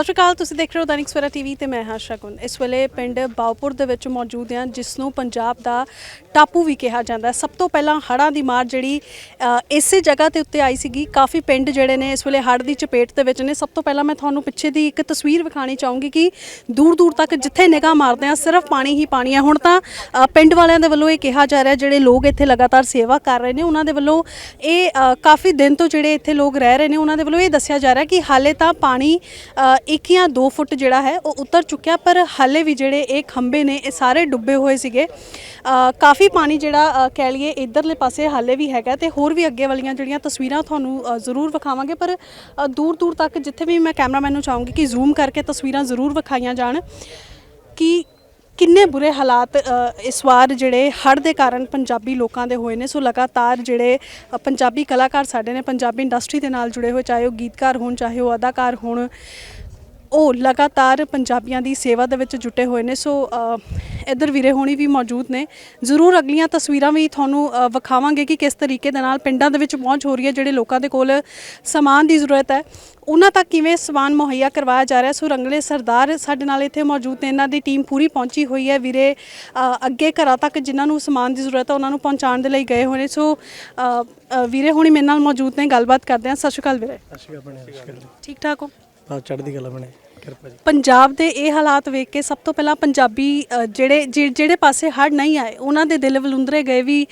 ਸਤਿ ਸ਼੍ਰੀ ਅਕਾਲ ਤੁਸੀਂ ਦੇਖ ਰਹੇ ਹੋ ਦੈਨਿਕ ਸਵੇਰਾ ਟੀਵੀ ਤੇ ਮੈਂ ਹਾਂ ਸ਼ਗੁਨ। ਇਸ ਵੇਲੇ ਪਿੰਡ ਬਾਉਪੁਰ ਦੇ ਵਿੱਚ ਮੌਜੂਦ ਹਾਂ ਜਿਸ ਨੂੰ ਪੰਜਾਬ ਦਾ ਟਾਪੂ ਵੀ ਕਿਹਾ ਜਾਂਦਾ ਹੈ। ਸਭ ਤੋਂ ਪਹਿਲਾਂ ਹੜ੍ਹਾਂ ਦੀ ਮਾਰ ਜਿਹੜੀ ਅ, ਇਸੇ ਜਗ੍ਹਾ ਤੇ ਉੱਤੇ ਆਈ ਸੀਗੀ। ਕਾਫੀ ਪਿੰਡ ਜਿਹੜੇ ਨੇ ਇਸ ਵੇਲੇ ਹੜ੍ਹ ਦੀ ਚਪੇਟ ਦੇ ਵਿੱਚ ਨੇ। ਸਭ ਤੋਂ ਪਹਿਲਾਂ ਮੈਂ ਤੁਹਾਨੂੰ ਪਿੱਛੇ ਦੀ ਇੱਕ ਤਸਵੀਰ ਵਿਖਾਣੀ ਚਾਹੂੰਗੀ ਕਿ ਦੂਰ ਦੂਰ ਤੱਕ ਜਿੱਥੇ ਨਿਗਾਹ ਮਾਰਦੇ ਆ ਸਿਰਫ ਪਾਣੀ ਹੀ ਪਾਣੀ ਹੈ। ਹੁਣ ਤਾਂ ਅ, ਪਿੰਡ ਵਾਲਿਆਂ ਦੇ ਵੱਲੋਂ ਇਹ ਕਿਹਾ ਜਾ ਰਿਹਾ ਜਿਹੜੇ ਲੋਕ ਇੱਥੇ ਲਗਾਤਾਰ ਸੇਵਾ ਕਰ ਰਹੇ ਨੇ ਉਹਨਾਂ ਦੇ ਵੱਲੋਂ ਇਹ ਅ, ਕਾਫੀ ਦਿਨ ਤੋਂ ਜਿਹੜੇ ਇੱਥੇ ਲੋਕ ਰਹਿ ਰਹੇ ਨੇ ਉਹਨਾਂ ਦੇ ਵੱਲੋਂ ਇਹ ਦੱਸਿਆ ਜਾ ਰਿਹਾ ਕਿ ਹਾਲੇ ਤਾਂ ਪਾਣੀ ਅ, ਇੱਕ ਜਾਂ 2 ਫੁੱਟ ਜਿਹੜਾ ਹੈ, ਉਹ ਉਤਰ ਚੁੱਕਿਆ, ਪਰ ਹਾਲੇ ਵੀ ਜਿਹੜੇ ਇਹ ਖੰਭੇ ਨੇ, ਇਹ ਸਾਰੇ ਡੁੱਬੇ ਹੋਏ ਸੀਗੇ। ਕਾਫੀ ਪਾਣੀ ਜਿਹੜਾ ਕਹਿ ਲਈਏ ਇਧਰਲੇ ਪਾਸੇ ਹਾਲੇ ਵੀ ਹੈਗਾ ਤੇ ਹੋਰ ਵੀ ਅੱਗੇ ਵਾਲੀਆਂ ਜਿਹੜੀਆਂ ਤਸਵੀਰਾਂ ਤੁਹਾਨੂੰ ਜ਼ਰੂਰ ਵਿਖਾਵਾਂਗੇ, ਪਰ ਦੂਰ ਦੂਰ ਤੱਕ ਜਿੱਥੇ ਵੀ ਮੈਂ ਕੈਮਰਾਮੈਨ ਨੂੰ ਚਾਹੂੰਗੀ ਕਿ ਜ਼ੂਮ ਕਰਕੇ ਤਸਵੀਰਾਂ ਜ਼ਰੂਰ ਵਿਖਾਈਆਂ ਜਾਣ ਕਿ ਕਿੰਨੇ ਬੁਰੇ ਹਾਲਾਤ ਇਸ ਵਾਰ ਜਿਹੜੇ ਹੜ੍ਹ ਦੇ ਕਾਰਨ ਪੰਜਾਬੀ ਲੋਕਾਂ ਦੇ ਹੋਏ ਨੇ। ਸੋ ਲਗਾਤਾਰ ਜਿਹੜੇ ਪੰਜਾਬੀ ਕਲਾਕਾਰ ਸਾਡੇ ਨੇ, ਪੰਜਾਬੀ ਇੰਡਸਟਰੀ ਦੇ ਨਾਲ ਜੁੜੇ ਹੋਏ, ਚਾਹੇ ਉਹ ਗੀਤਕਾਰ ਹੋਣ, ਚਾਹੇ ਉਹ ਅਦਾਕਾਰ ਹੋਣ ਉਹ ਲਗਾਤਾਰ ਪੰਜਾਬੀਆਂ ਦੀ ਸੇਵਾ ਦੇ ਵਿੱਚ ਜੁਟੇ ਹੋਏ ਨੇ। ਸੋ ਇੱਧਰ ਵੀਰੇ ਹੋਣੀ ਵੀ ਮੌਜੂਦ ਨੇ। ਜ਼ਰੂਰ ਅਗਲੀਆਂ ਤਸਵੀਰਾਂ ਵੀ ਤੁਹਾਨੂੰ ਵਿਖਾਵਾਂਗੇ ਕਿ ਕਿਸ ਤਰੀਕੇ ਦੇ ਨਾਲ ਪਿੰਡਾਂ ਦੇ ਵਿੱਚ ਪਹੁੰਚ ਹੋ ਰਹੀ ਹੈ ਜਿਹੜੇ ਲੋਕਾਂ ਦੇ ਕੋਲ ਸਮਾਨ ਦੀ ਜ਼ਰੂਰਤ ਹੈ। ਉਹਨਾਂ ਤੱਕ ਕਿਵੇਂ ਸਮਾਨ ਮੁਹੱਈਆ ਕਰਵਾਇਆ ਜਾ ਰਿਹਾ ਸੋ ਰੰਗਲੇ ਸਰਦਾਰ ਸਾਡੇ ਨਾਲ ਇੱਥੇ ਮੌਜੂਦ ਨੇ। ਇਹਨਾਂ ਦੀ ਟੀਮ ਪੂਰੀ ਪਹੁੰਚੀ ਹੋਈ ਹੈ। ਵੀਰੇ ਅੱਗੇ ਘਰਾਂ ਤੱਕ ਜਿਨ੍ਹਾਂ ਨੂੰ ਸਮਾਨ ਦੀ ਜ਼ਰੂਰਤ ਹੈ ਉਹਨਾਂ ਨੂੰ ਪਹੁੰਚਾਉਣ ਦੇ ਲਈ ਗਏ ਹੋਏ ਨੇ। ਸੋ ਵੀਰੇ ਹੋਣੀ ਮੇਰੇ ਨਾਲ ਮੌਜੂਦ ਨੇ। ਗੱਲਬਾਤ ਕਰਦੇ ਹਾਂ। ਸਤਿ ਸ਼੍ਰੀ ਅਕਾਲ ਵੀਰੇ। ਅਸ਼ੀਆ ਬਣੇ ਅਸ਼ੀਆ ਠੀਕ ਠਾਕ ਹੋ? ਬਾਤ ਚੜ੍ਹਦੀ ਗੱਲ ਬਣੇ ਕਿਰਪਾ ਜੀ। ਪੰਜਾਬ ਦੇ ਇਹ ਹਾਲਾਤ ਵੇਖ ਕੇ ਸਭ ਤੋਂ ਪਹਿਲਾਂ ਪੰਜਾਬੀ ਅ, ਜਿਹੜੇ ਜਿ- ਜਿਹੜੇ ਪਾਸੇ ਹੜ੍ਹ ਨਹੀਂ ਆਏ ਉਹਨਾਂ ਦੇ ਦਿਲ ਵਲੁੰਦਰੇ ਗਏ ਵੀ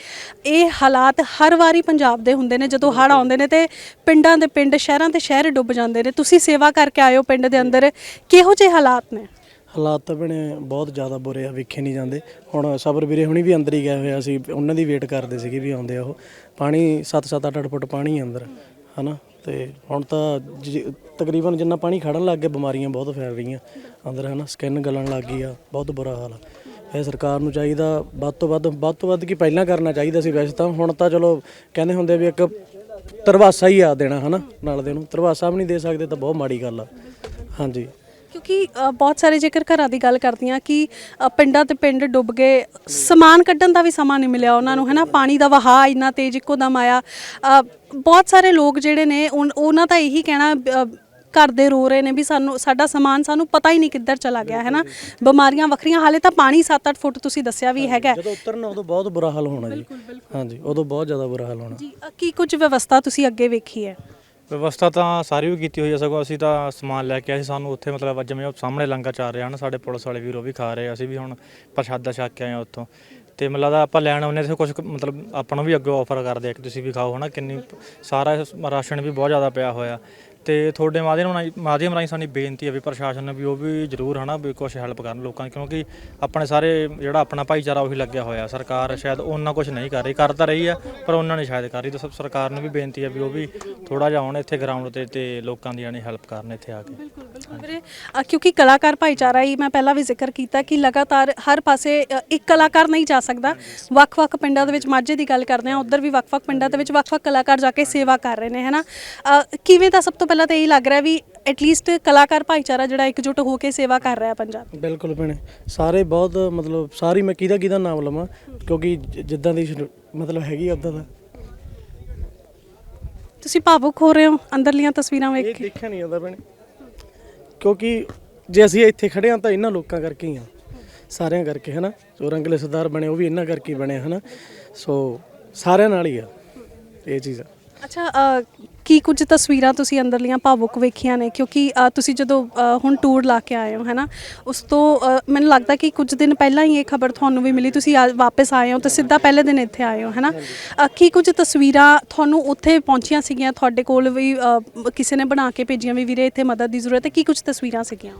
ਇਹ ਹਾਲਾਤ ਹਰ ਵਾਰੀ ਪੰਜਾਬ ਦੇ ਹੁੰਦੇ ਨੇ ਜਦੋਂ ਹੜ੍ਹ ਆਉਂਦੇ ਨੇ ਤੇ ਪਿੰਡਾਂ ਦੇ ਪਿੰਡ ਸ਼ਹਿਰਾਂ ਦੇ ਸ਼ਹਿਰ ਡੁੱਬ ਜਾਂਦੇ ਨੇ। ਤੁਸੀਂ ਸੇਵਾ ਕਰਕੇ ਆਏ ਹੋ ਪਿੰਡ ਦੇ ਅੰਦਰ ਕਿਹੋ ਜਿਹੇ ਹਾਲਾਤ ਨੇ? ਹਾਲਾਤ ਤਾਂ ਬਣੇ ਬਹੁਤ ਜ਼ਿਆਦਾ ਬੁਰੇ ਆ ਵੇਖੇ ਨਹੀਂ ਜਾਂਦੇ। ਹੁਣ ਸਬਰ ਵੀਰੇ ਹੁਣੀ ਵੀ ਅੰਦਰ ਹੀ ਗਏ ਹੋਏ ਆ ਸੀ ਉਹਨਾਂ ਦੀ ਵੇਟ ਕਰਦੇ ਸੀਗੇ ਵੀ ਆਉਂਦੇ ਆ ਉਹ। ਪਾਣੀ 7-7 8 ਫੁੱਟ ਪਾਣੀ ਆ ਅੰਦਰ ਹਨਾ? ਤੇ ਹੁਣ ਤਾਂ ਜ- ਤਕਰੀਬਨ ਜਿੰਨਾ ਪਾਣੀ ਖੜਨ ਲੱਗ ਗਿਆ, ਬਿਮਾਰੀਆਂ ਬਹੁਤ ਫੈਲ ਰਹੀਆਂ। ਅੰਦਰ ਹਨਾ ਸਕਿਨ ਗਲਣ ਲੱਗ ਗਈ ਆ, ਬਹੁਤ ਬੁਰਾ ਹਾਲ ਆ। ਇਹ ਸਰਕਾਰ ਨੂੰ ਚਾਹੀਦਾ ਵੱਧ ਤੋਂ ਵੱਧ ਵੱਧ ਤੋਂ ਵੱਧ ਕੀ ਪਹਿਲਾਂ ਕਰਨਾ ਚਾਹੀਦਾ ਸੀ ਵੈਸੇ ਤਾਂ, ਹੁਣ ਤਾਂ ਚਲੋ ਕਹਿੰਦੇ ਹੁੰਦੇ ਵੀ ਇੱਕ ਤਰਵਾਸਾ ਹੀ ਆ ਦੇਣਾ, ਹਨਾ, ਨਾਲ ਦੇ ਨੂੰ। ਤਰਵਾਸਾ ਵੀ ਨਹੀਂ ਦੇ ਸਕਦੇ ਤਾਂ ਬਹੁਤ ਮਾੜੀ ਗੱਲ ਆ। ਹਾਂਜੀ। ਕਿਉਂਕਿ ਅ, ਬਹੁਤ ਸਾਰੇ ਜੇਕਰ ਘਰਾਂ ਦੀ ਗੱਲ ਕਰਦੀ ਹਾਂ ਕਿ ਅ, ਪਿੰਡਾਂ ਤੇ ਪਿੰਡ ਡੁੱਬ ਗਏ ਸਮਾਨ ਕੱਢਣ ਦਾ ਵੀ ਸਮਾਂ ਨਹੀਂ ਮਿਲਿਆ ਉਹਨਾਂ ਨੂੰ ਹੈਨਾ ਪਾਣੀ ਦਾ ਵਹਾਅ ਇੰਨਾ ਤੇਜ਼ ਇੱਕੋ ਦਮ ਆਇਆ। ਅ, ਬਹੁਤ ਸਾਰੇ ਲੋਕ ਜਿਹੜੇ ਨੇ ਉਨ- ਉਹਨਾਂ ਦਾ ਇਹੀ ਕਹਿਣਾ ਅ, ਘਰ ਦੇ ਰੋ ਰਹੇ ਨੇ ਵੀ ਸਾਨੂੰ ਸਾਡਾ ਸਮਾਨ ਸਾਨੂੰ ਪਤਾ ਹੀ ਨਹੀਂ ਕਿੱਧਰ ਚਲਾ ਗਿਆ ਹੈ ਨਾ? ਬਿਮਾਰੀਆਂ ਵੱਖਰੀਆਂ ਹਾਲੇ ਤਾਂ ਪਾਣੀ 7-8 ਫੁੱਟ ਤੁਸੀਂ ਦੱਸਿਆ ਵੀ ਹੈਗਾ। ਜਦੋਂ ਉਤਰਨਾ ਉਦੋਂ ਬਹੁਤ ਬੁਰਾ ਹਾਲ ਹੋਣਾ ਜੀ। ਹਾਂਜੀ ਉਦੋਂ ਬਹੁਤ ਜ਼ਿਆਦਾ ਬੁਰਾ ਹਾਲ ਹੋਣਾ। ਜੀ ਅ, ਕੀ ਕੁਝ ਵਿਵਸਥਾ ਤੁਸੀਂ ਅੱਗੇ ਵੇਖੀ ਹੈ? ਵਿਵਸਥਾ ਤਾਂ ਸਾਰੀ ਵੀ ਕੀਤੀ ਹੋਈ ਹੈ ਸਗੋਂ ਅਸੀਂ ਤਾਂ ਸਮਾਨ ਲੈ ਕੇ ਆਏ ਸੀ ਸਾਨੂੰ ਉੱਥੇ, ਮਤਲਬ ਜਿਵੇਂ ਉਹ ਸਾਹਮਣੇ ਲੰਗਰ ਚੱਲ ਰਿਹਾ ਹਨ ਸਾਡੇ ਪੁਲਿਸ ਵਾਲੇ ਵੀਰ ਉਹ ਵੀ ਖਾ ਰਹੇ ਅਸੀਂ ਵੀ ਹੁਣ ਪ੍ਰਸ਼ਾਦਾ ਛਕ ਕੇ ਆਏ ਹਾਂ ਉੱਥੋਂ। ਤੇ ਮੈਨੂੰ ਲੱਗਦਾ ਆਪਾਂ ਲੈਣ ਆਉਂਦੇ ਤੇ ਕੁਝ ਕੁ ਮਤਲਬ ਆਪਾਂ ਨੂੰ ਵੀ ਅੱਗੇ ਆਫਰ ਕਰਦੇ ਆ ਕਿ ਤੁਸੀਂ ਵੀ ਖਾਓ, ਹਨਾ? ਕਿੰਨੀ ਸਾਰਾ ਰਾਸ਼ਨ ਵੀ ਬਹੁਤ ਜ਼ਿਆਦਾ ਪਿਆ ਹੋਇਆ। ਤੇ ਤੁਹਾਡੇ ਮਾਧਿਅਮ ਰਾਹੀਂ ਮਾਧਿਅਮ ਰਾਹੀਂ ਸਾਡੀ ਬੇਨਤੀ ਹੈ ਵੀ ਪ੍ਰਸ਼ਾਸਨ ਨੂੰ ਵੀ ਉਹ ਵੀ ਜ਼ਰੂਰ, ਹਨਾ, ਵੀ ਕੁਝ ਹੈਲਪ ਕਰਨ ਲੋਕਾਂ ਕਿਉਂਕਿ ਆਪਣੇ ਸਾਰੇ ਜਿਹੜਾ ਆਪਣਾ ਭਾਈਚਾਰਾ ਉਹੀ ਲੱਗਿਆ ਹੋਇਆ। ਸਰਕਾਰ ਸ਼ਾਇਦ ਉਹਨਾਂ ਕੁਝ ਨਹੀਂ ਕਰ ਰਹੀ, ਕਰ ਤਾਂ ਰਹੀ ਆ, ਪਰ ਉਹਨਾਂ ਨੇ ਸ਼ਾਇਦ ਕਰ ਰਹੀ। ਤਾਂ ਸਭ ਸਰਕਾਰ ਨੂੰ ਵੀ ਬੇਨਤੀ ਹੈ ਵੀ ਉਹ ਵੀ ਥੋੜਾ ਜਿਹਾ ਆਉਣ ਇੱਥੇ ਗਰਾਊਂਡ ਤੇ ਤੇ ਲੋਕਾਂ ਦੀ ਜਾਨੀ ਹੈਲਪ ਕਰਨ ਇੱਥੇ ਆ ਕੇ। ਬਿਲਕੁਲ ਵੀਰੇ ਅ, ਕਿਉਂਕਿ ਕਲਾਕਾਰ ਭਾਈਚਾਰਾ ਹੀ ਮੈਂ ਪਹਿਲਾਂ ਵੀ ਜ਼ਿਕਰ ਕੀਤਾ ਕਿ ਲਗਾਤਾਰ ਹਰ ਪਾਸੇ ਅ, ਇੱਕ ਕਲਾਕਾਰ ਨਹੀਂ ਜਾ ਸਕਦਾ। ਵੱਖ-ਵੱਖ ਪਿੰਡਾਂ ਦੇ ਵਿੱਚ ਮਾਝੇ ਦੀ ਗੱਲ ਕਰਦੇ ਹਾਂ ਉਧਰ ਵੀ ਵੱਖ-ਵੱਖ ਪਿੰਡਾਂ ਦੇ ਵਿੱਚ ਵੱਖ-ਵੱਖ ਕਲਾਕਾਰ ਜਾ ਕੇ ਸੇਵਾ ਕਰ ਰਹੇ ਨੇ ਹੈਨਾ? ਅ, ਕਿਵੇਂ ਤਾਂ ਸਭ ਤੋਂ ਪਹਿਲਾਂ ਤਾਂ ਇਹ ਲੱਗ ਰਿਹਾ ਵੀ ਐਟਲੀਸਟ ਕਲਾਕਾਰ ਭਾਈਚਾਰਾ ਜਿਹੜਾ ਇਕਜੁੱਟ ਹੋ ਕੇ ਸੇਵਾ ਕਰ ਰਿਹਾ ਪੰਜਾਬ ਬਿਲਕੁਲ ਭੈਣੇ ਸਾਰੇ ਬਹੁਤ ਮਤਲਬ ਸਾਰੀ ਮੈਂ ਕਿਹਦਾ ਕਿਹਦਾ ਨਾਮ ਲਵਾਂ ਕਿਉਂਕਿ ਜ- ਜਿੱਦਾਂ ਦੀ ਸ਼ੁਰੂ- ਮਤਲਬ ਹੈਗੀ ਉਦਾਂ ਦਾ। ਤੁਸੀਂ ਭਾਵੁਕ ਹੋ ਰਹੇ ਹੋ ਅੰਦਰਲੀਆਂ ਤਸਵੀਰਾਂ ਵੇਖ ਇਹ ਕੇ? ਦੇਖਿਆ ਨਹੀਂ ਜਾਂਦਾ ਭੈਣੇ। ਕਿਉਂਕਿ ਜੇ ਅਸੀਂ ਇੱਥੇ ਖੜੇ ਹਾਂ ਤਾਂ ਇਹਨਾਂ ਲੋਕਾਂ ਕਰਕੇ ਹੀ ਆ। ਸਾਰਿਆਂ ਕਰਕੇ, ਹਨਾ? ਜੋ ਰੰਗਲੇ ਸਰਦਾਰ ਬਣੇ, ਉਹ ਵੀ ਇਹਨਾਂ ਕਰਕੇ ਹੀ ਬਣੇ ਹਨਾ? ਸੋ ਸਾਰਿਆਂ ਨਾਲ ਹੀ ਆ। ਇਹ ਚੀਜ਼ ਆ। ਅੱਛਾ ਅ, ਕੀ ਕੁਝ ਤਸਵੀਰਾਂ ਤੁਸੀਂ ਅੰਦਰਲੀਆਂ ਭਾਵੁਕ ਵੇਖੀਆਂ ਨੇ? ਕਿਉਂਕਿ ਅ, ਤੁਸੀਂ ਜਦੋਂ ਅ, ਹੁਣ ਟੂਰ ਲਾ ਕੇ ਆਏ ਹੋ ਹੈਨਾ ਉਸ ਤੋਂ ਅ, ਮੈਨੂੰ ਲੱਗਦਾ ਕਿ ਕੁਝ ਦਿਨ ਪਹਿਲਾਂ ਹੀ ਇਹ ਖਬਰ ਤੁਹਾਨੂੰ ਵੀ ਮਿਲੀ। ਤੁਸੀਂ ਆ- ਵਾਪਸ ਆਏ ਹੋ ਤੇ ਸਿੱਧਾ ਪਹਿਲੇ ਦਿਨ ਇੱਥੇ ਆਏ ਹੋ ਹੈਨਾ? ਅ, ਕੀ ਕੁਝ ਤਸਵੀਰਾਂ ਤੁਹਾਨੂੰ ਉੱਥੇ ਪਹੁੰਚੀਆਂ ਸੀਗੀਆਂ? ਤੁਹਾਡੇ ਕੋਲ ਵੀ ਅ, ਕਿਸੇ ਨੇ ਬਣਾ ਕੇ ਭੇਜੀਆਂ ਵੀ ਵੀਰੇ ਇੱਥੇ ਮਦਦ ਦੀ ਜ਼ਰੂਰਤ ਹੈ। ਕੀ ਕੁਝ ਤਸਵੀਰਾਂ ਸੀਗੀਆਂ?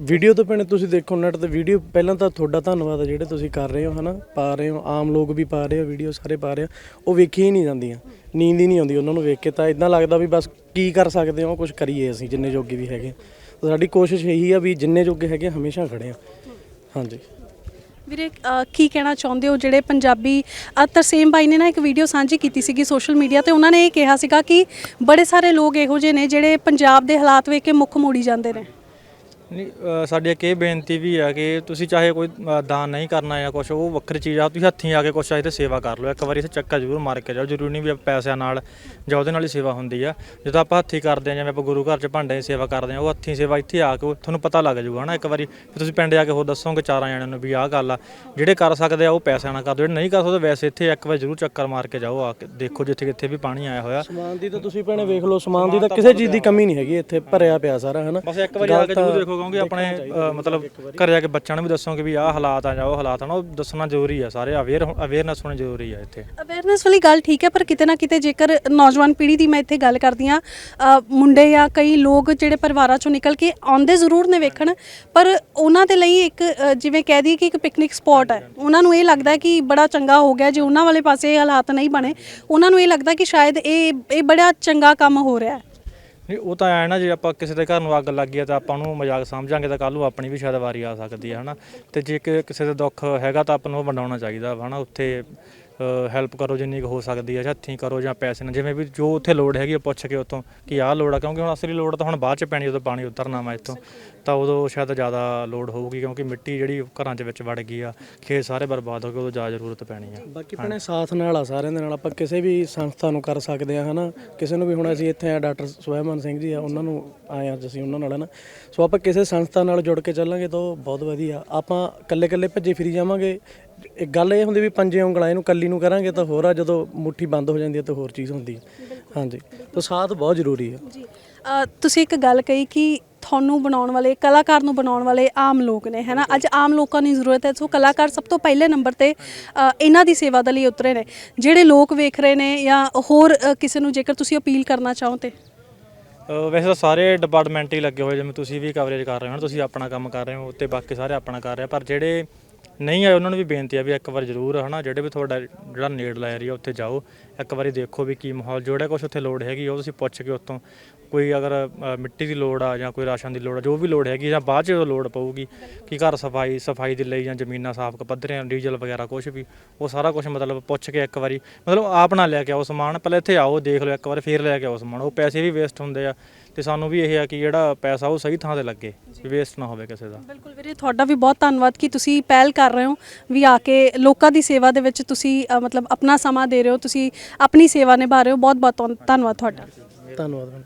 ਵੀਡੀਓ ਤੋਂ ਭੈਣੇ ਤੁਸੀਂ ਦੇਖੋ ਨੈਟ ਤੇ ਵੀਡੀਓ ਪਹਿਲਾਂ ਤਾਂ ਤੁਹਾਡਾ ਧੰਨਵਾਦ ਆ ਜਿਹੜੇ ਤੁਸੀਂ ਕਰ ਰਹੇ ਹੋ ਹਨਾ? ਪਾ ਰਹੇ ਹੋ ਆਮ ਲੋਕ ਵੀ ਪਾ ਰਹੇ ਹੋ ਵੀਡੀਓ ਸਾਰੇ ਪਾ ਰਹੇ ਆ। ਉਹ ਵੇਖੀ ਹੀ ਨਹੀਂ ਜਾਂਦੀਆਂ। ਨੀਂਦ ਹੀ ਨਹੀਂ ਆਉਂਦੀ ਉਹਨਾਂ ਨੂੰ ਵੇਖ ਕੇ। ਤਾਂ ਇਦਾਂ ਲੱਗਦਾ ਵੀ ਬਸ ਕੀ ਕਰ ਸਕਦੇ ਹਾਂ ਕੁਝ ਕਰੀਏ ਅਸੀਂ ਜਿੰਨੇ ਜੋਗੇ ਵੀ ਹੈਗੇ। ਤਾਂ ਸਾਡੀ ਕੋਸ਼ਿਸ਼ ਇਹੀ ਆ ਵੀ ਜਿੰਨੇ ਜੋਗੇ ਹੈਗੇ ਹਮੇਸ਼ਾ ਖੜੇ ਆ। ਹਾਂਜੀ। ਵੀਰੇ ਅ, ਕੀ ਕਹਿਣਾ ਚਾਹੁੰਦੇ ਹੋ? ਜਿਹੜੇ ਪੰਜਾਬੀ ਅ, ਤਰਸੇਮ ਬਾਈ ਨੇ ਨਾ ਇੱਕ ਵੀਡੀਓ ਸਾਂਝੀ ਕੀਤੀ ਸੀਗੀ ਸੋਸ਼ਲ ਮੀਡੀਆ ਤੇ ਉਹਨਾਂ ਨੇ ਇਹ ਕਿਹਾ ਸੀਗਾ ਕਿ ਬੜੇ ਸਾਰੇ ਲੋਕ ਇਹੋ ਜਿਹੇ ਨੇ ਜਿਹੜੇ ਪੰਜਾਬ ਦੇ ਹਾਲਾਤ ਵੇਖ ਕੇ ਮੁੱਖ ਮੋੜੀ ਜਾਂਦੇ ਨੇ। ਨਹੀਂ ਅ, ਸਾਡੀ ਇੱਕ ਇਹ ਬੇਨਤੀ ਵੀ ਹੈ ਕਿ ਤੁਸੀਂ ਚਾਹੇ ਕੋਈ ਅ, ਦਾਨ ਨਹੀਂ ਕਰਨਾ ਜਾਂ ਕੁਝ ਉਹ ਵੱਖਰੀ ਚੀਜ਼ ਆ ਤੁਸੀਂ ਹੱਥੀਂ ਆ ਕੇ ਕੁਛ ਚਾਹੇ ਤੇ ਸੇਵਾ ਕਰ ਲਓ। ਇੱਕ ਵਾਰੀ ਇੱਥੇ ਚੱਕਾ ਜ਼ਰੂਰ ਮਾਰ ਕੇ ਜਾਓ। ਜ਼ਰੂਰੀ ਨਹੀਂ ਵੀ ਆਪਾਂ ਪੈਸਿਆਂ ਨਾਲ ਜਾਂ ਉਹਦੇ ਨਾਲ ਹੀ ਸੇਵਾ ਹੁੰਦੀ ਆ। ਜਦੋਂ ਆਪਾਂ ਹੱਥੀਂ ਕਰਦੇ ਆ ਜਿਵੇਂ ਆਪਾਂ ਗੁਰੂ ਘਰ 'ਚ ਭਾਂਡੇ ਦੀ ਸੇਵਾ ਕਰਦੇ ਆ ਉਹ ਹੱਥੀਂ ਸੇਵਾ ਇੱਥੇ ਆ ਕੇ ਉਹ ਤੁਹਾਨੂੰ ਪਤਾ ਲੱਗ ਜਾਊਗਾ ਨਾ ਇੱਕ ਵਾਰੀ ਫਿਰ ਤੁਸੀਂ ਪਿੰਡ ਜਾ ਕੇ ਹੋਰ ਦੱਸੋਗੇ ਚਾਰਾਂ ਜਣਿਆਂ ਨੂੰ ਵੀ ਆਹ ਗੱਲ ਆ ਜਿਹੜੇ ਕਰ ਸਕਦੇ ਆ ਉਹ ਪੈਸਿਆਂ ਨਾਲ ਕਰ ਦਿਓ। ਜਿਹੜੇ ਨਹੀਂ ਕਰ ਸਕਦੇ ਵੈਸੇ ਇੱਥੇ ਇੱਕ ਵਾਰ ਜ਼ਰੂਰ ਚੱਕਰ ਮਾਰ ਕੇ ਜਾਓ ਆ ਕੇ ਦੇਖੋ ਜਿੱਥੇ ਕਿੱਥੇ ਵੀ ਪਾਣੀ ਆਇਆ ਹੋਇਆ। ਸਮਾਨ ਦੀ ਤਾਂ ਤੁਸੀਂ ਭੈਣੇ ਵੇਖ ਲਓ ਸਮਾਨ ਦੀ ਤਾਂ ਕਿਸੇ ਚੀਜ਼ ਦੀ ਕਮੀ ਨਹੀਂ ਹੈਗੀ ਇੱਥੇ ਭਰਿਆ ਪਿਆ ਸਾਰਾ ਹਨਾ? ਬਸ ਇੱਕ ਵਾਰੀ ਆ ਕੇ ਜ਼ਰੂਰ ਦੇਖੋ ਕਿਉਂਕਿ ਆਪਣੇ ਅ, ਮਤਲਬ ਘਰੇ ਜਾ ਕੇ ਬੱਚਿਆਂ ਨੂੰ ਵੀ ਦੱਸੋਗੇ ਵੀ ਆਹ ਹਾਲਾਤ ਆ ਜਾਂ ਉਹ ਹਾਲਾਤ ਆ ਨਾ ਉਹ ਦੱਸਣਾ ਜ਼ਰੂਰੀ ਆ ਸਾਰੇ ਅਵੇਅਰ ਅਵੇਅਰਨੈਸ ਹੋਣੀ ਜ਼ਰੂਰੀ ਆ ਇੱਥੇ। ਅਵੇਅਰਨੈਸ ਵਾਲੀ ਗੱਲ ਠੀਕ ਹੈ ਪਰ ਕਿਤੇ ਨਾ ਕਿਤੇ ਜੇਕਰ ਨੌਜਵਾਨ ਪੀੜ੍ਹੀ ਦੀ ਮੈਂ ਇੱਥੇ ਗੱਲ ਕਰਦੀ ਆ ਮੁੰਡੇ ਜਾਂ ਕਈ ਲੋਕ ਜਿਹੜੇ ਪਰਿਵਾਰਾਂ ਚੋਂ ਨਿਕਲ ਕੇ ਆਉਂਦੇ ਜ਼ਰੂਰ ਨੇ ਵੇਖਣ ਪਰ ਉਹਨਾਂ ਦੇ ਲਈ ਇੱਕ ਅ, ਜਿਵੇਂ ਕਹਿ ਦਈਏ ਕਿ ਇੱਕ ਪਿਕਨਿਕ ਸਪੌਟ ਹੈ। ਉਹਨਾਂ ਨੂੰ ਇਹ ਲੱਗਦਾ ਕਿ ਬੜਾ ਚੰਗਾ ਹੋ ਗਿਆ ਜੇ ਉਹਨਾਂ ਵਾਲੇ ਪਾਸੇ ਇਹ ਹਾਲਾਤ ਨਹੀਂ ਬਣੇ ਉਹਨਾਂ ਨੂੰ ਇਹ ਲੱਗਦਾ ਕਿ ਸ਼ਾਇਦ ਇਹ ਇਹ ਬੜਾ ਚੰਗਾ ਕੰਮ ਹੋ ਰਿਹਾ ਹੈ। ਨਹੀਂ, ਉਹ ਤਾਂ ਐ ਨਾ ਜੇ ਆਪਾਂ ਕਿਸੇ ਦੇ ਘਰ ਨੂੰ ਅੱਗ ਲੱਗ ਗਈ ਤਾਂ ਆਪਾਂ ਉਹਨੂੰ ਮਜ਼ਾਕ ਸਮਝਾਂਗੇ ਤਾਂ ਕੱਲ ਨੂੰ ਆਪਣੀ ਵੀ ਸ਼ਾਇਦ ਵਾਰੀ ਆ ਸਕਦੀ ਹੈ ਹਨਾ? ਤੇ ਜੇ ਕਿ ਕਿਸੇ ਦਾ ਦੁੱਖ ਹੈਗਾ ਤਾਂ ਆਪਾਂ ਨੂੰ ਉਹ ਵੰਡਾਉਣਾ ਚਾਹੀਦਾ ਵਾ, ਹਨਾ? ਉੱਥੇ ਹੈਲਪ ਕਰੋ ਜਿੰਨੀ ਕੁ ਹੋ ਸਕਦੀ ਹੈ ਜਾਂ ਹੱਥੀਂ ਕਰੋ ਜਾਂ ਪੈਸੇ ਨਾਲ, ਜਿਵੇਂ ਵੀ ਜੋ ਉੱਥੇ ਲੋੜ ਹੈਗੀ ਉਹ ਪੁੱਛ ਕੇ ਉੱਥੋਂ ਕਿ ਆਹ ਲੋੜ ਆ, ਕਿਉਂਕਿ ਹੁਣ ਅਸਲੀ ਲੋੜ ਤਾਂ ਹੁਣ ਬਾਅਦ ਚ ਪੈਣੀ, ਜਦੋਂ ਪਾਣੀ ਉਤਰਨਾ ਵਾ ਇੱਥੋਂ, ਤਾਂ ਉਦੋਂ ਸ਼ਾਇਦ ਜ਼ਿਆਦਾ ਲੋੜ ਹੋਊਗੀ, ਕਿਉਂਕਿ ਮਿੱਟੀ ਜਿਹੜੀ ਘਰਾਂ ਦੇ ਵਿੱਚ ਵੜ ਗਈ ਆ, ਖੇਤ ਸਾਰੇ ਬਰਬਾਦ ਹੋ ਗਏ, ਉਦੋਂ ਜ਼ਿਆਦਾ ਜ਼ਰੂਰਤ ਪੈਣੀ ਆ। ਬਾਕੀ ਭੈਣੇ ਸਾਥ ਨਾਲ ਆ, ਸਾਰਿਆਂ ਦੇ ਨਾਲ ਆਪਾਂ ਕਿਸੇ ਵੀ ਸੰਸਥਾ ਨੂੰ ਕਰ ਸਕਦੇ ਆ, ਹਨਾ? ਕਿਸੇ ਨੂੰ ਵੀ ਹੁਣ ਅਸੀਂ ਇੱਥੇ ਆ, ਡਾਕਟਰ ਸੁਹਿਮਨ ਸਿੰਘ ਜੀ ਆ, ਉਹਨਾਂ ਨੂੰ ਆਏ ਆ ਅਸੀਂ ਉਹਨਾਂ ਨਾਲ, ਹਨਾ? ਸੋ ਆਪਾਂ ਕਿਸੇ ਸੰਸਥਾ ਨਾਲ ਜੁੜ ਕੇ ਚੱਲਾਂਗੇ ਤਾਂ ਉਹ ਬਹੁਤ ਵਧੀਆ, ਆਪਾਂ ਇਕੱਲੇ ਇਕੱਲੇ ਭੱਜੇ ਫਿਰੀ ਜਾਵਾਂਗੇ ਇੱਕ ਗੱਲ ਇਹ ਹੁੰਦੀ ਵੀ ਪੰਜੇ ਉਂਗਲਾਂ ਇਹਨੂੰ ਕੱਲੀ ਨੂੰ ਕਰਾਂਗੇ ਤਾਂ ਹੋਰ ਆ ਜਦੋਂ ਮੁੱਠੀ ਬੰਦ ਹੋ ਜਾਂਦੀ ਹੈ ਤਾਂ ਹੋਰ ਚੀਜ਼ ਹੁੰਦੀ ਹੈ ਹਾਂਜੀ। ਤਾਂ ਸਾਥ ਬਹੁਤ ਜ਼ਰੂਰੀ ਹੈ ਜੀ। ਤੁਸੀਂ ਇੱਕ ਗੱਲ ਕਹੀ ਕਿ ਤੁਹਾਨੂੰ ਬਣਾਉਣ ਵਾਲੇ ਕਲਾਕਾਰ ਨੂੰ ਬਣਾਉਣ ਵਾਲੇ ਆਮ ਲੋਕ ਨੇ ਹੈਨਾ? ਅੱਜ ਆਮ ਲੋਕਾਂ ਦੀ ਜ਼ਰੂਰਤ ਹੈ ਸੋ ਕਲਾਕਾਰ ਸਭ ਤੋਂ ਪਹਿਲੇ ਨੰਬਰ ਤੇ ਇਹਨਾਂ ਦੀ ਸੇਵਾ ਦੇ ਲਈ ਉਤਰੇ ਨੇ। ਜਿਹੜੇ ਲੋਕ ਵੇਖ ਰਹੇ ਨੇ ਜਾਂ ਹੋਰ ਕਿਸੇ ਨੂੰ ਜੇਕਰ ਤੁਸੀਂ ਅਪੀਲ ਕਰਨਾ ਚਾਹੋ ਤੇ। ਵੈਸੇ ਤਾਂ ਸਾਰੇ ਡਿਪਾਰਟਮੈਂਟ ਹੀ ਲੱਗੇ ਹੋਏ ਜਿਵੇਂ ਤੁਸੀਂ ਵੀ ਕਵਰੇਜ ਕਰ ਰਹੇ ਹੋ ਤੁਸੀਂ ਆਪਣਾ ਕੰਮ ਕਰ ਰਹੇ ਹੋ ਤੇ ਬਾਕੀ ਸਾਰੇ ਆਪਣਾ ਕਰ ਰਹੇ ਆ ਪਰ ਜਿਹੜੇ ਨਹੀਂ ਆਏ ਉਹਨਾਂ ਨੂੰ ਵੀ ਬੇਨਤੀ ਆ ਵੀ ਇੱਕ ਵਾਰ ਜ਼ਰੂਰ ਹਨਾ ਜਿਹੜੇ ਵੀ ਤੁਹਾਡਾ ਜਿਹੜਾ ਨੇੜਲਾ ਏਰੀਆ ਉੱਥੇ ਜਾਓ। ਇੱਕ ਵਾਰੀ ਦੇਖੋ ਵੀ ਕੀ ਮਾਹੌਲ ਜਿਹੜਾ ਕੁਝ ਉੱਥੇ ਲੋੜ ਹੈਗੀ ਉਹ ਤੁਸੀਂ ਪੁੱਛ ਕੇ ਉੱਥੋਂ ਕੋਈ ਅਗਰ ਅ, ਮਿੱਟੀ ਦੀ ਲੋੜ ਆ ਜਾਂ ਕੋਈ ਰਾਸ਼ਨ ਦੀ ਲੋੜ ਆ ਜੋ ਵੀ ਲੋੜ ਹੈਗੀ ਜਾਂ ਬਾਅਦ ਚ ਜਦੋਂ ਲੋੜ ਪਊਗੀ ਕਿ ਘਰ ਸਫ਼ਾਈ ਸਫ਼ਾਈ ਦੇ ਲਈ ਜਾਂ ਜ਼ਮੀਨਾਂ ਸਾਫ਼ ਪੱਧਰਿਆਂ ਡੀਜ਼ਲ ਵਗੈਰਾ ਕੁਝ ਵੀ ਉਹ ਸਾਰਾ ਕੁਝ ਮਤਲਬ ਪੁੱਛ ਕੇ ਇੱਕ ਵਾਰੀ ਮਤਲਬ ਆਪ ਨਾ ਲੈ ਕੇ ਆਓ ਸਮਾਨ ਪਹਿਲਾਂ ਇੱਥੇ ਆਓ ਦੇਖ ਲਓ ਇੱਕ ਵਾਰ ਫੇਰ ਲੈ ਕੇ ਆਓ ਸਮਾਨ ਉਹ ਪੈਸੇ ਵੀ ਵੇਸਟ ਹੁੰਦੇ ਆ। ਤੇ ਸਾਨੂੰ ਵੀ ਇਹ ਆ ਕਿ ਜਿਹੜਾ ਪੈਸਾ ਉਹ ਸਹੀ ਥਾਂ ਤੇ ਲੱਗੇ ਵੀ ਵੇਸਟ ਨਾ ਹੋਵੇ ਕਿਸੇ ਦਾ। ਬਿਲਕੁਲ ਵੀਰੇ ਤੁਹਾਡਾ ਵੀ ਬਹੁਤ ਧੰਨਵਾਦ ਕਿ ਤੁਸੀਂ ਪਹਿਲ ਕਰ ਰਹੇ ਹੋ ਵੀ ਆ ਕੇ ਲੋਕਾਂ ਦੀ ਸੇਵਾ ਦੇ ਵਿੱਚ ਤੁਸੀਂ ਅ, ਮਤਲਬ ਆਪਣਾ ਸਮਾਂ ਦੇ ਰਹੇ ਹੋ ਤੁਸੀਂ ਆਪਣੀ ਸੇਵਾ ਨਿਭਾ ਰਹੇ ਹੋ। ਬਹੁਤ ਬਹੁਤ ਧੰਨਵਾਦ ਤੁਹਾਡਾ। ਧੰਨਵਾਦ।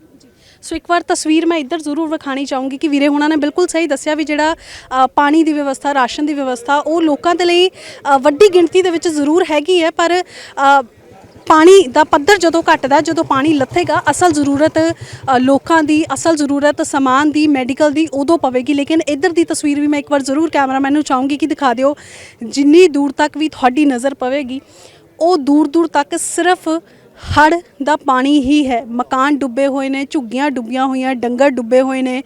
ਸੋ ਇੱਕ ਵਾਰ ਤਸਵੀਰ ਮੈਂ ਇੱਧਰ ਜ਼ਰੂਰ ਵਿਖਾਣੀ ਚਾਹੂੰਗੀ ਕਿ ਵੀਰੇ ਹੁਣਾਂ ਨੇ ਬਿਲਕੁਲ ਸਹੀ ਦੱਸਿਆ ਵੀ ਜਿਹੜਾ ਅ, ਪਾਣੀ ਦੀ ਵਿਵਸਥਾ ਰਾਸ਼ਨ ਦੀ ਵਿਵਸਥਾ ਉਹ ਲੋਕਾਂ ਦੇ ਲਈ ਅ, ਵੱਡੀ ਗਿਣਤੀ ਦੇ ਵਿੱਚ ਜ਼ਰੂਰ ਹੈਗੀ ਹੈ ਪਰ ਅ, ਪਾਣੀ ਦਾ ਪੱਧਰ ਜਦੋਂ ਘਟਦਾ, ਜਦੋਂ ਪਾਣੀ ਲੱਥੇਗਾ, ਅਸਲ ਜ਼ਰੂਰਤ ਲੋਕਾਂ ਦੀ, ਅਸਲ ਜ਼ਰੂਰਤ ਸਮਾਨ ਦੀ ਮੈਡੀਕਲ ਦੀ ਉਦੋਂ ਪਵੇਗੀ। ਲੇਕਿਨ ਇੱਧਰ ਦੀ ਤਸਵੀਰ ਵੀ ਮੈਂ ਇੱਕ ਵਾਰ ਜ਼ਰੂਰ ਕੈਮਰਾਮੈਨ ਨੂੰ ਚਾਹੂੰਗੀ ਕਿ ਦਿਖਾ ਦਿਓ, ਜਿੰਨੀ ਦੂਰ ਤੱਕ ਵੀ ਤੁਹਾਡੀ ਨਜ਼ਰ ਪਵੇਗੀ, ਉਹ ਦੂਰ ਦੂਰ ਤੱਕ ਸਿਰਫ ਹੜ ਦਾ ਪਾਣੀ ਹੀ ਹੈ। ਮਕਾਨ ਡੁੱਬੇ ਹੋਏ ਨੇ ਝੁੱਗੀਆਂ ਡੁੱਬੀਆਂ ਹੋਈਆਂ ਡੰਗਰ ਡੁੱਬੇ ਹੋਏ ਨੇ।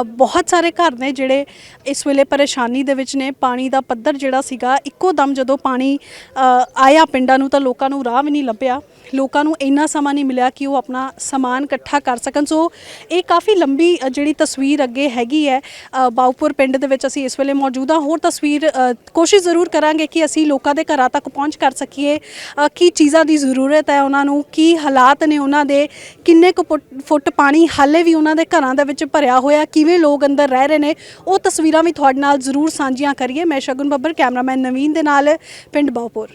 ਅ, ਬਹੁਤ ਸਾਰੇ ਘਰ ਨੇ ਜਿਹੜੇ ਇਸ ਵੇਲੇ ਪਰੇਸ਼ਾਨੀ ਦੇ ਵਿੱਚ ਨੇ। ਪਾਣੀ ਦਾ ਪੱਧਰ ਜਿਹੜਾ ਸੀਗਾ ਇੱਕੋ ਦਮ ਜਦੋਂ ਪਾਣੀ ਅ, ਆਇਆ ਪਿੰਡਾਂ ਨੂੰ ਤਾਂ ਲੋਕਾਂ ਨੂੰ ਰਾਹ ਵੀ ਨਹੀਂ ਲੱਭਿਆ। ਲੋਕਾਂ ਨੂੰ ਇੰਨਾ ਸਮਾਂ ਨਹੀਂ ਮਿਲਿਆ ਕਿ ਉਹ ਆਪਣਾ ਸਮਾਨ ਇਕੱਠਾ ਕਰ ਸਕਣ। ਸੋ ਇਹ ਕਾਫੀ ਲੰਬੀ ਅ, ਜਿਹੜੀ ਤਸਵੀਰ ਅੱਗੇ ਹੈਗੀ ਹੈ ਅ, ਬਾਉਪੁਰ ਪਿੰਡ ਦੇ ਵਿੱਚ ਅਸੀਂ ਇਸ ਵੇਲੇ ਮੌਜੂਦ ਹਾਂ। ਹੋਰ ਤਸਵੀਰ ਅ, ਕੋਸ਼ਿਸ਼ ਜ਼ਰੂਰ ਕਰਾਂਗੇ ਕਿ ਅਸੀਂ ਲੋਕਾਂ ਦੇ ਘਰਾਂ ਤੱਕ ਪਹੁੰਚ ਕਰ ਸਕੀਏ। ਅ, ਕੀ ਚੀਜ਼ਾਂ ਦੀ ਜ਼ਰੂਰਤ ਹੈ ਉਹਨਾਂ ਨੂੰ ਕੀ ਹਾਲਾਤ ਨੇ ਉਹਨਾਂ ਦੇ, ਕਿੰਨੇ ਕੁ ਪੁੱਟ- ਫੁੱਟ ਪਾਣੀ ਹਾਲੇ ਵੀ ਉਹਨਾਂ ਦੇ ਘਰਾਂ ਦੇ ਵਿੱਚ ਭਰਿਆ ਹੋਇਆ, ਕਿਵੇਂ ਲੋਕ ਅੰਦਰ ਰਹਿ ਰਹੇ ਨੇ, ਉਹ ਤਸਵੀਰਾਂ ਵੀ ਤੁਹਾਡੇ ਨਾਲ ਜ਼ਰੂਰ ਸਾਂਝੀਆਂ ਕਰੀਏ। ਮੈਂ ਸ਼ਗੁਨ ਬੱਬਰ, ਕੈਮਰਾਮੈਨ ਨਵੀਨ ਦੇ ਨਾਲ, ਪਿੰਡ ਬਾਉਪੁਰ